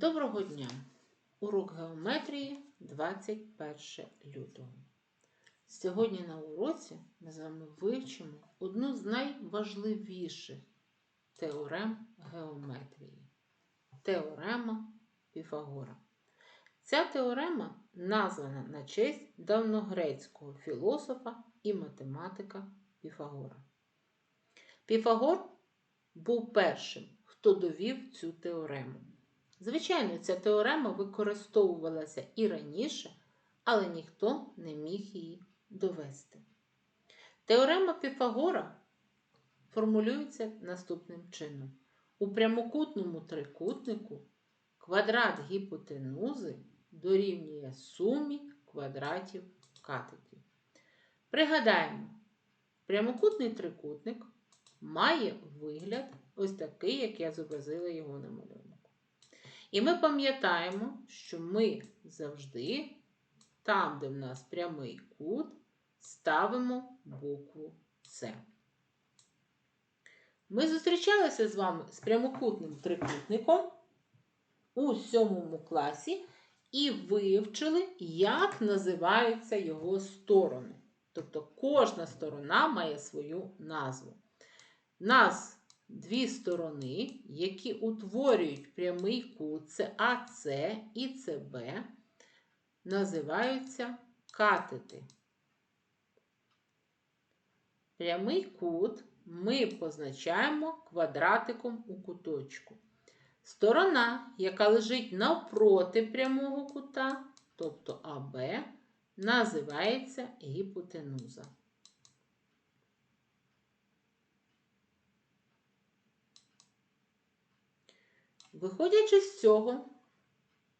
Доброго дня! Урок геометрії 21 лютого. Сьогодні на уроці ми з вами вивчимо одну з найважливіших теорем геометрії теорема Піфагора. Ця теорема названа на честь давногрецького філософа і математика Піфагора. Піфагор був першим, хто довів цю теорему. Звичайно, ця теорема використовувалася і раніше, але ніхто не міг її довести. Теорема Піфагора формулюється наступним чином: у прямокутному трикутнику квадрат гіпотенузи дорівнює сумі квадратів катетів. Пригадаємо, прямокутний трикутник має вигляд ось такий, як я зобразила його на малюнку. І ми пам'ятаємо, що ми завжди, там, де в нас прямий кут, ставимо букву С. Ми зустрічалися з вами з прямокутним трикутником у сьомому класі і вивчили, як називаються його сторони. Тобто кожна сторона має свою назву. Нас дві сторони, які утворюють прямий кут, це АС і СБ, називаються катети. Прямий кут ми позначаємо квадратиком у куточку. Сторона, яка лежить навпроти прямого кута, тобто АБ, називається гіпотенуза. Виходячи з цього,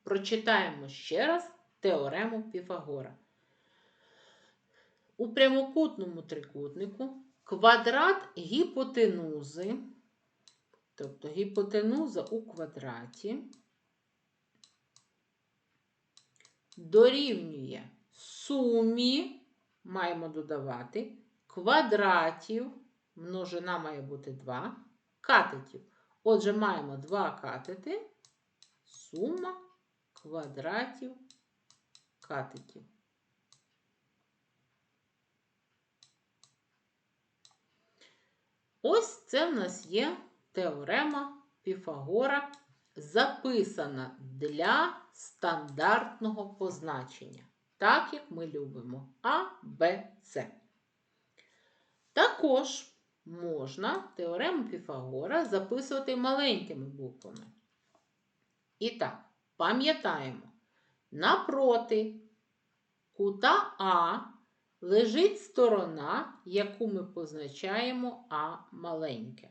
прочитаємо ще раз теорему Піфагора. У прямокутному трикутнику квадрат гіпотенузи, тобто гіпотенуза у квадраті, дорівнює сумі, маємо додавати, квадратів, множина має бути 2, катетів. Отже, маємо два катети, сума квадратів катетів. Ось це в нас є теорема Піфагора, записана для стандартного позначення, так як ми любимо А, Б, С. Також можна теорему Піфагора записувати маленькими буквами. І так, пам'ятаємо, напроти кута А лежить сторона, яку ми позначаємо А маленьке.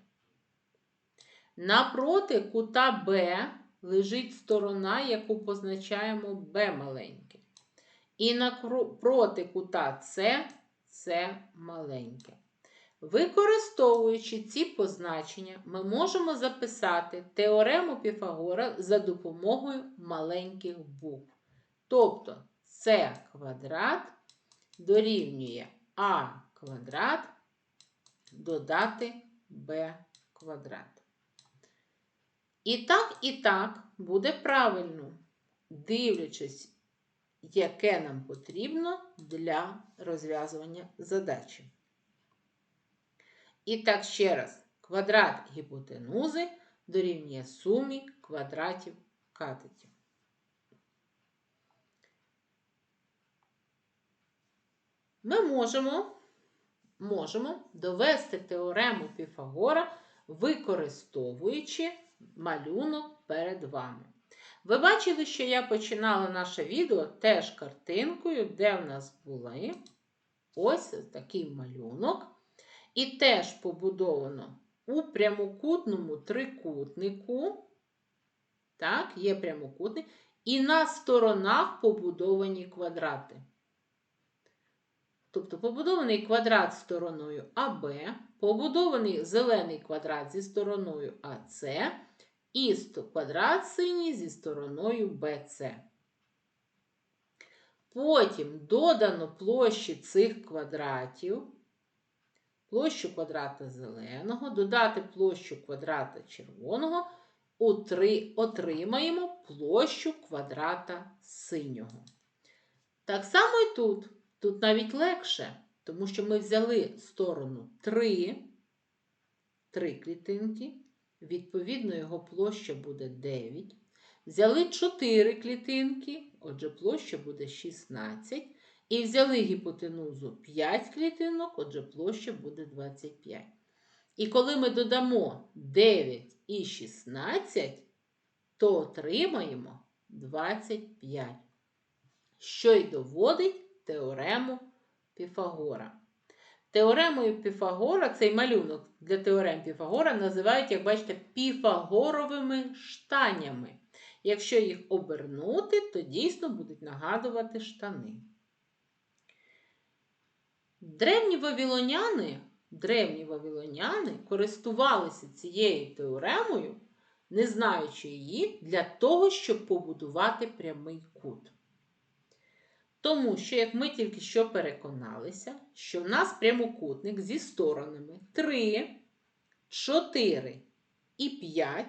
Напроти кута Б лежить сторона, яку позначаємо Б маленьке. І напроти кута С С маленьке. Використовуючи ці позначення, ми можемо записати теорему Піфагора за допомогою маленьких букв. Тобто С квадрат дорівнює А квадрат додати Б квадрат. І так, і так буде правильно, дивлячись, яке нам потрібно для розв'язування задачі. І так, ще раз, квадрат гіпотенузи дорівнює сумі квадратів катетів. Ми можемо, можемо довести теорему Піфагора, використовуючи малюнок перед вами. Ви бачили, що я починала наше відео теж картинкою, де в нас були ось такий малюнок. І теж побудовано у прямокутному трикутнику. Так, є прямокутник, і на сторонах побудовані квадрати. Тобто побудований квадрат стороною АБ, побудований зелений квадрат зі стороною АС і квадрат синій зі стороною БЦ. Потім додано площі цих квадратів площу квадрата зеленого, додати площу квадрата червоного, отримаємо площу квадрата синього. Так само і тут. Тут навіть легше, тому що ми взяли сторону 3, 3 клітинки, відповідно, його площа буде 9. Взяли 4 клітинки, отже, площа буде 16. І взяли гіпотенузу 5 клітинок, отже, площа буде 25. І коли ми додамо 9 і 16, то отримаємо 25, що й доводить теорему Піфагора. Теоремою Піфагора, цей малюнок для теорем Піфагора називають, як бачите, піфагоровими штанями. Якщо їх обернути, то дійсно будуть нагадувати штани. Древні вавилоняни, древні вавилоняни користувалися цією теоремою, не знаючи її, для того, щоб побудувати прямий кут. Тому що, як ми тільки що переконалися, що в нас прямокутник зі сторонами 3, 4 і 5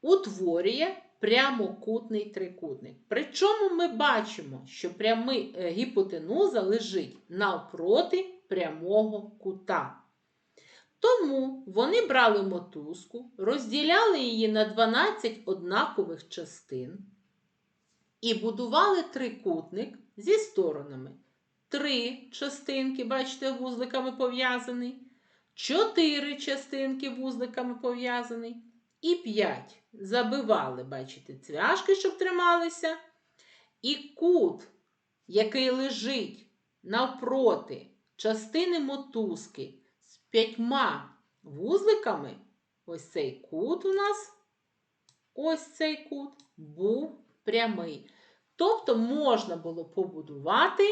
утворює прямокутний трикутник. Причому ми бачимо, що прямий, е, гіпотенуза лежить навпроти прямого кута. Тому вони брали мотузку, розділяли її на 12 однакових частин і будували трикутник зі сторонами. Три частинки, бачите, вузликами пов'язаний, чотири частинки вузликами пов'язаний. І 5 забивали, бачите, цвяшки, щоб трималися. І кут, який лежить навпроти частини мотузки з п'ятьма вузликами, ось цей кут у нас, ось цей кут, був прямий. Тобто можна було побудувати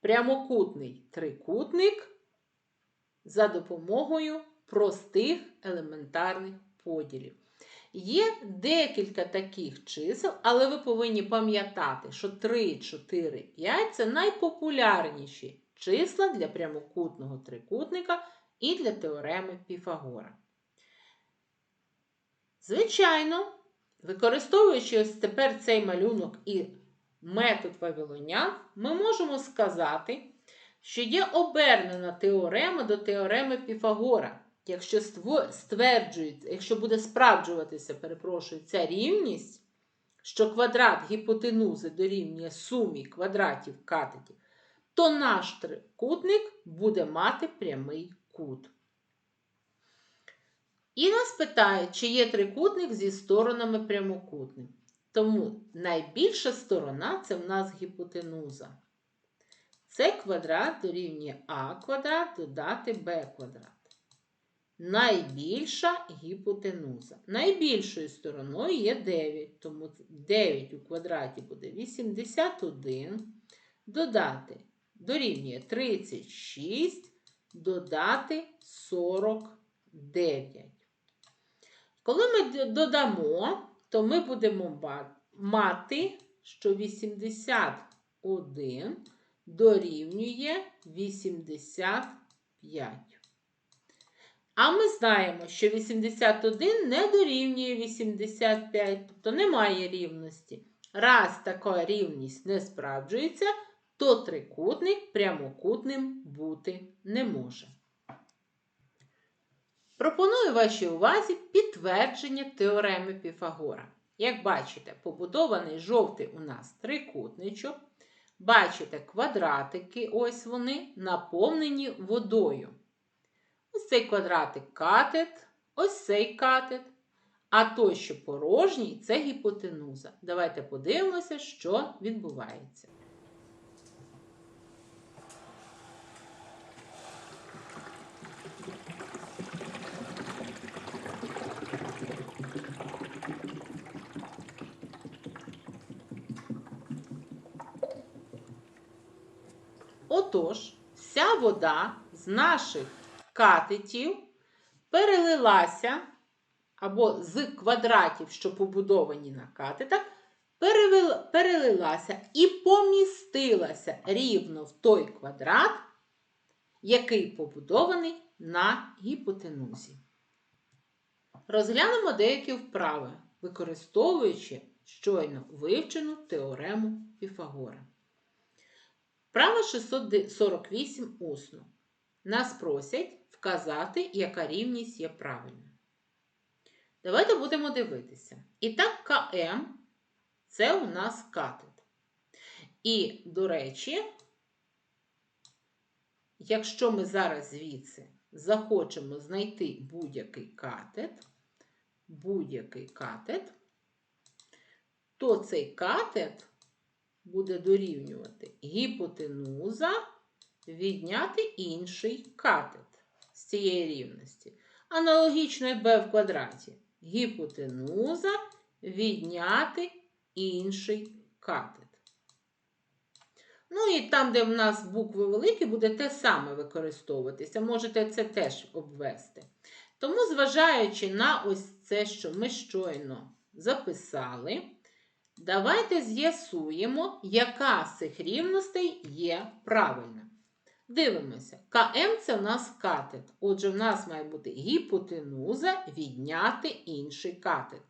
прямокутний трикутник за допомогою простих елементарних поділів. Є декілька таких чисел, але ви повинні пам'ятати, що 3, 4, 5 це найпопулярніші числа для прямокутного трикутника і для теореми Піфагора. Звичайно, використовуючи ось тепер цей малюнок і метод Вавилонян, ми можемо сказати, що є обернена теорема до теореми Піфагора. Якщо стверджується, якщо буде справджуватися, перепрошую, ця рівність, що квадрат гіпотенузи дорівнює сумі квадратів катетів, то наш трикутник буде мати прямий кут. І нас питають, чи є трикутник зі сторонами прямокутним. Тому найбільша сторона це в нас гіпотенуза. Це квадрат дорівнює а квадрат додати b квадрат. Найбільша гіпотенуза. Найбільшою стороною є 9, тому 9 у квадраті буде 81. Додати дорівнює 36, додати 49. Коли ми додамо, то ми будемо мати, що 81 дорівнює 85. А ми знаємо, що 81 не дорівнює 85, тобто немає рівності. Раз така рівність не справджується, то трикутник прямокутним бути не може. Пропоную вашій увазі підтвердження теореми Піфагора. Як бачите, побудований жовтий у нас трикутничок. Бачите, квадратики, ось вони, наповнені водою. Ось цей квадратик катет, ось цей катет. А той, що порожній, це гіпотенуза. Давайте подивимося, що відбувається. Отож, вся вода з наших катетів перелилася, або з квадратів, що побудовані на катетах, перелилася і помістилася рівно в той квадрат, який побудований на гіпотенузі. Розглянемо деякі вправи. використовуючи щойно вивчену теорему Піфагора. Вправа 648 усно. Нас просять вказати, яка рівність є правильною. Давайте будемо дивитися. І так, КМ це у нас катет. І, до речі, якщо ми зараз звідси захочемо знайти будь-який катет, будь-який катет, то цей катет буде дорівнювати гіпотенуза відняти інший катет з цієї рівності. Аналогічно як b в квадраті. Гіпотенуза відняти інший катет. Ну і там, де в нас букви великі, буде те саме використовуватися. Можете це теж обвести. Тому, зважаючи на ось це, що ми щойно записали, давайте з'ясуємо, яка з цих рівностей є правильна. Дивимося, КМ це в нас катет. Отже, в нас має бути гіпотенуза відняти інший катет.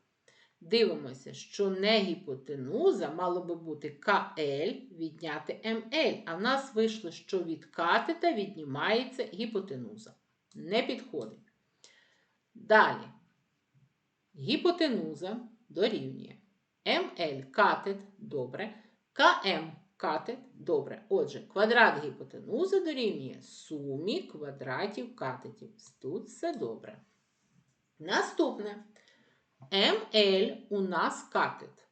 Дивимося, що не гіпотенуза мало би бути КЛ відняти МЛ. А в нас вийшло, що від катета віднімається гіпотенуза. Не підходить. Далі. Гіпотенуза дорівнює МЛ катет добре. КМ катет добре. Отже, квадрат гіпотенузи дорівнює сумі квадратів катетів. Тут все добре. Наступне. МЛ у нас катет.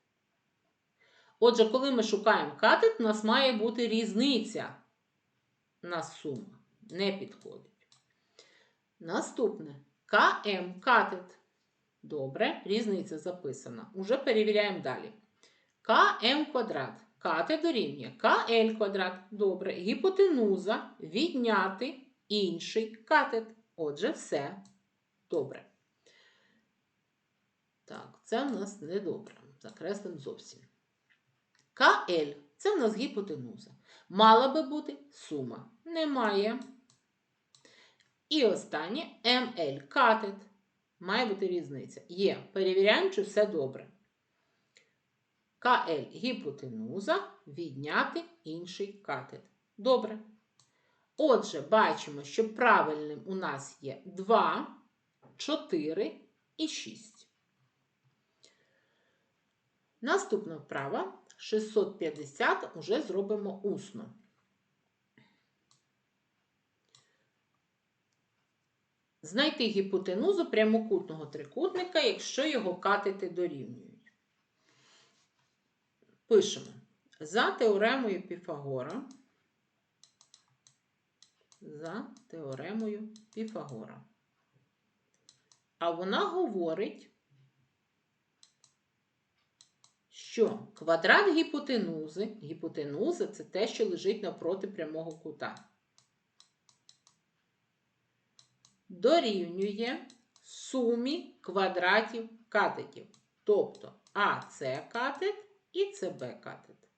Отже, коли ми шукаємо катет, у нас має бути різниця на сума. Не підходить. Наступне КМ катет. Добре, різниця записана. Уже перевіряємо далі. КМ квадрат. Катет дорівнює КЛ квадрат. Добре. Гіпотенуза відняти інший катет. Отже, все добре. Так, це в нас недобре. Закреслимо зовсім. КЛ це в нас гіпотенуза. Мала би бути сума. Немає. І останнє МЛ катет. Має бути різниця. Є. Перевіряємо, чи все добре. КЛ гіпотенуза відняти інший катет. Добре. Отже, бачимо, що правильним у нас є 2, 4 і 6. Наступна вправа 650 уже зробимо усно. Знайти гіпотенузу прямокутного трикутника, якщо його катети дорівнюють. Пишемо. За теоремою Піфагора. За теоремою Піфагора. А вона говорить, що квадрат гіпотенузи, гіпотенуза це те, що лежить навпроти прямого кута, дорівнює сумі квадратів катетів. Тобто АС катет і СБ катет.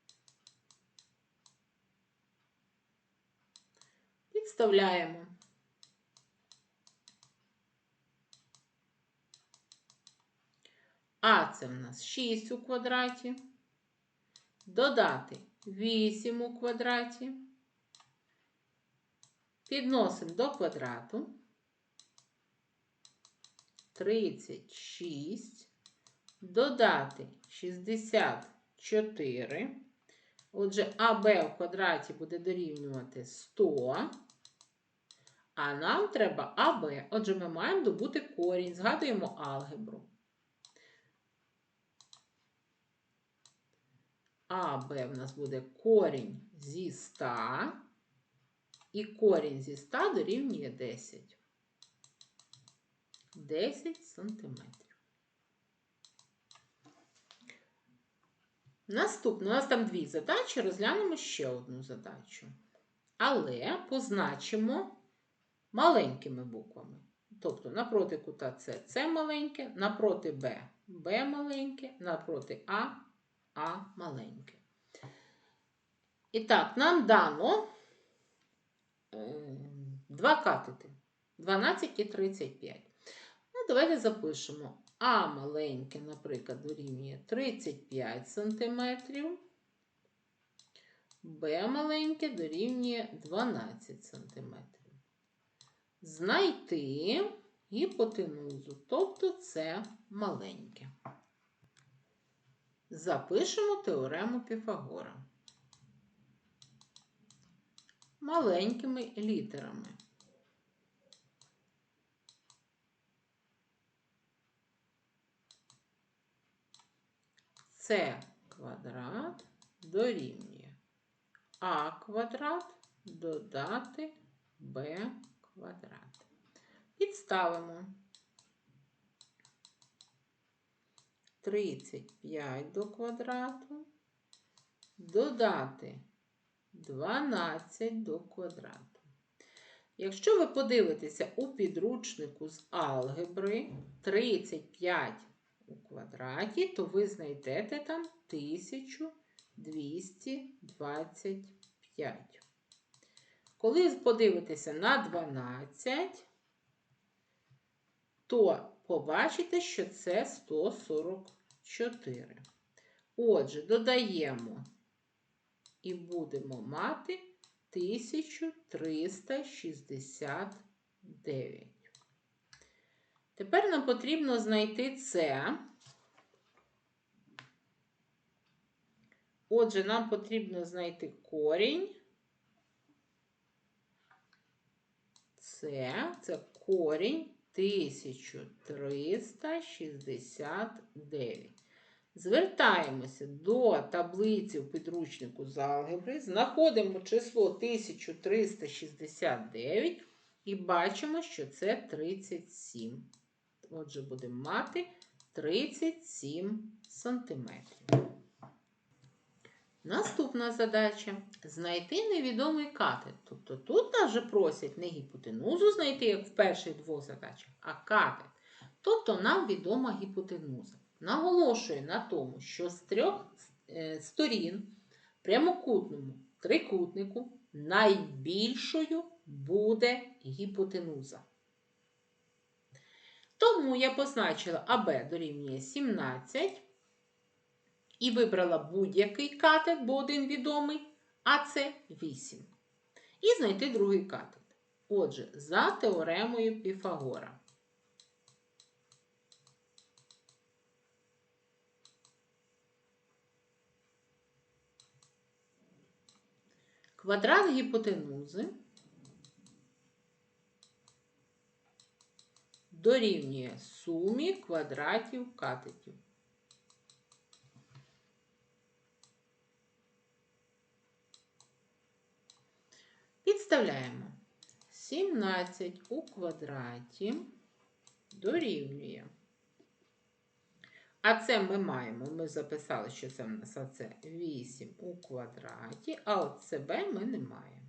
Підставляємо. А це в нас 6 у квадраті. Додати 8 у квадраті. Підносимо до квадрату. 36. Додати 64. Отже, АБ в квадраті буде дорівнювати 100. А нам треба АБ. Отже, ми маємо добути корінь. Згадуємо алгебру. А, Б в нас буде корінь зі 100, і корінь зі 100 дорівнює 10. 10 сантиметрів. Наступне, у нас там дві задачі, розглянемо ще одну задачу. Але позначимо маленькими буквами. Тобто напроти кута С С маленьке, напроти Б Б маленьке, напроти А а маленьке. І так, нам дано е, два катети 12 і 35. Ну, давайте запишемо А маленьке, наприклад, дорівнює 35 см, Б маленьке дорівнює 12 см. Знайти гіпотенузу, тобто це маленьке. Запишемо теорему Піфагора. Маленькими літерами. С квадрат дорівнює А квадрат додати Б квадрат. Підставимо 35 до квадрату, додати 12 до квадрату. Якщо ви подивитеся у підручнику з алгебри 35 у квадраті, то ви знайдете там 1225. Коли подивитеся на 12, то побачите, що це 144. Отже, додаємо і будемо мати 1369. Тепер нам потрібно знайти це. Отже, нам потрібно знайти корінь. Це, це корінь 1369. Звертаємося до таблиці в підручнику з алгебри, знаходимо число 1369 і бачимо, що це 37. Отже, будемо мати 37 сантиметрів. Наступна задача знайти невідомий катет. Тобто тут нас вже просять не гіпотенузу знайти, як в перших двох задачах, а катет. Тобто нам відома гіпотенуза. Наголошую на тому, що з трьох е, сторін прямокутному трикутнику найбільшою буде гіпотенуза. Тому я позначила АБ дорівнює 17 і вибрала будь-який катет, бо один відомий, а це 8. І знайти другий катет. Отже, за теоремою Піфагора. Квадрат гіпотенузи дорівнює сумі квадратів катетів. Підставляємо 17 у квадраті дорівнює. А це ми маємо, ми записали, що це в нас це 8 у квадраті, а от себе ми не маємо.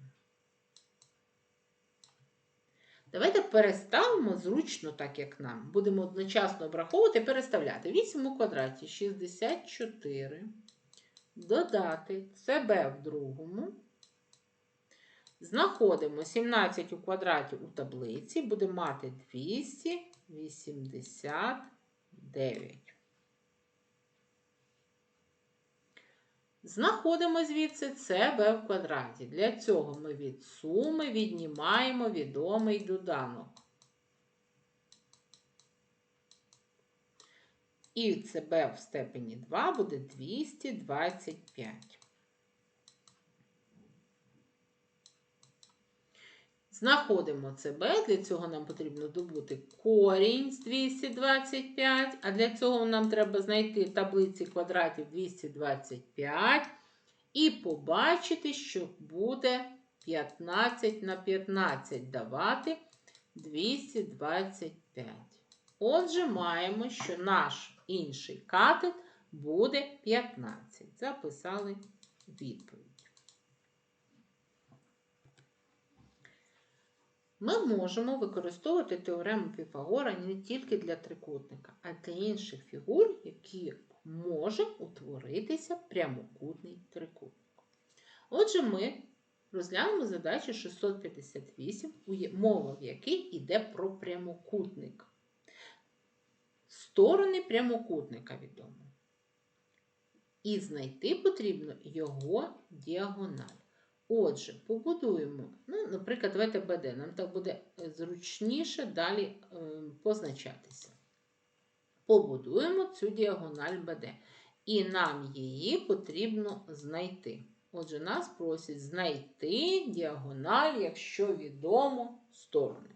Давайте переставимо зручно, так як нам. Будемо одночасно обраховувати і переставляти. 8 у квадраті 64. Додати себе в другому. Знаходимо 17 у квадраті у таблиці, будемо мати 289. Знаходимо звідси CB в квадраті. Для цього ми від суми віднімаємо відомий доданок. І CB в степені 2 буде 225. Знаходимо CB, для цього нам потрібно добути корінь з 225, а для цього нам треба знайти таблиці квадратів 225 і побачити, що буде 15 на 15 давати 225. Отже, маємо, що наш інший катет буде 15. Записали відповідь. Ми можемо використовувати теорему Піфагора не тільки для трикутника, а й для інших фігур, які може утворитися прямокутний трикутник. Отже, ми розглянемо задачу 658, мова в якій йде про прямокутник. сторони прямокутника відомо. І знайти потрібно його діагональ. Отже, побудуємо, ну, наприклад, давайте БД. Нам так буде е, зручніше далі е, позначатися. Побудуємо цю діагональ БД. І нам її потрібно знайти. Отже, нас просять знайти діагональ, якщо відомо сторони.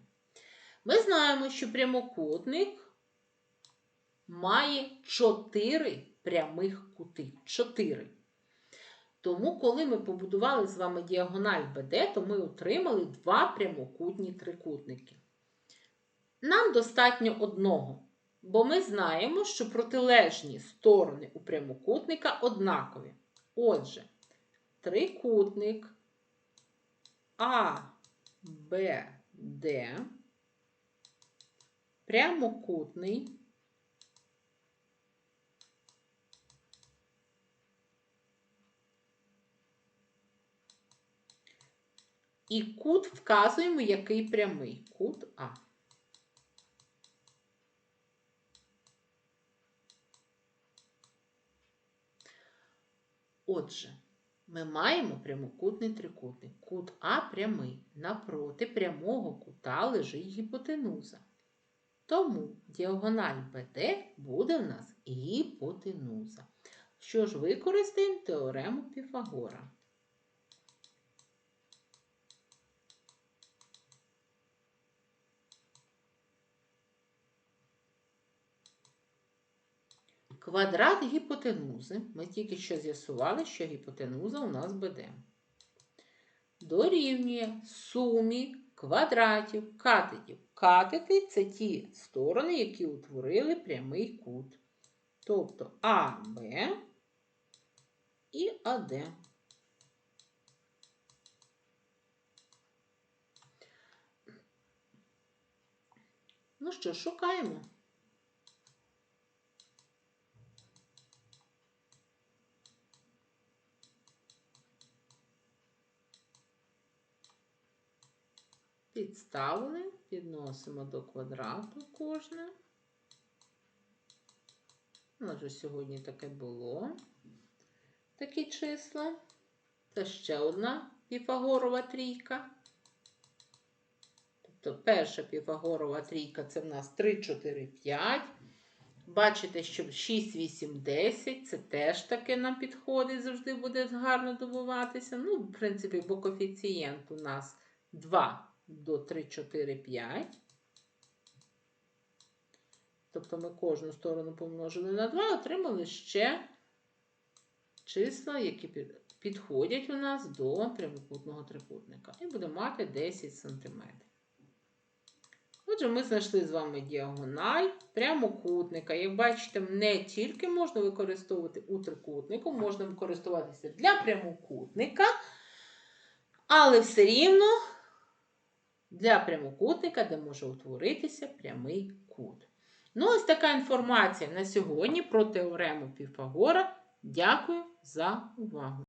Ми знаємо, що прямокутник має 4 прямих кути. 4. Тому, коли ми побудували з вами діагональ БД, то ми отримали два прямокутні трикутники. Нам достатньо одного, бо ми знаємо, що протилежні сторони у прямокутника однакові. Отже, трикутник А, Б, Д, прямокутний. І кут вказуємо, який прямий. Кут А. Отже, ми маємо прямокутний трикутник. Кут А прямий. Напроти прямого кута лежить гіпотенуза. Тому діагональ БД буде в нас гіпотенуза. Що ж, використаємо теорему Піфагора. Квадрат гіпотенузи. Ми тільки що з'ясували, що гіпотенуза у нас буде. Дорівнює сумі квадратів катетів. Катети це ті сторони, які утворили прямий кут. Тобто АБ і АД. Ну що, шукаємо. Підставили, підносимо до квадрату кожне. У нас же сьогодні таке було. Такі числа. Це ще одна піфагорова трійка. Тобто перша піфагорова трійка це в нас 3, 4, 5. Бачите, що 6, 8, 10 це теж таке нам підходить, завжди буде гарно добуватися. Ну, в принципі, бо коефіцієнт у нас 2 до 3, 4, 5. Тобто ми кожну сторону помножили на 2, отримали ще числа, які підходять у нас до прямокутного трикутника. І будемо мати 10 см. Отже, ми знайшли з вами діагональ прямокутника. Як бачите, не тільки можна використовувати у трикутнику, можна використовуватися для прямокутника, але все рівно для прямокутника, де може утворитися прямий кут. Ну, ось така інформація на сьогодні про теорему Піфагора. Дякую за увагу!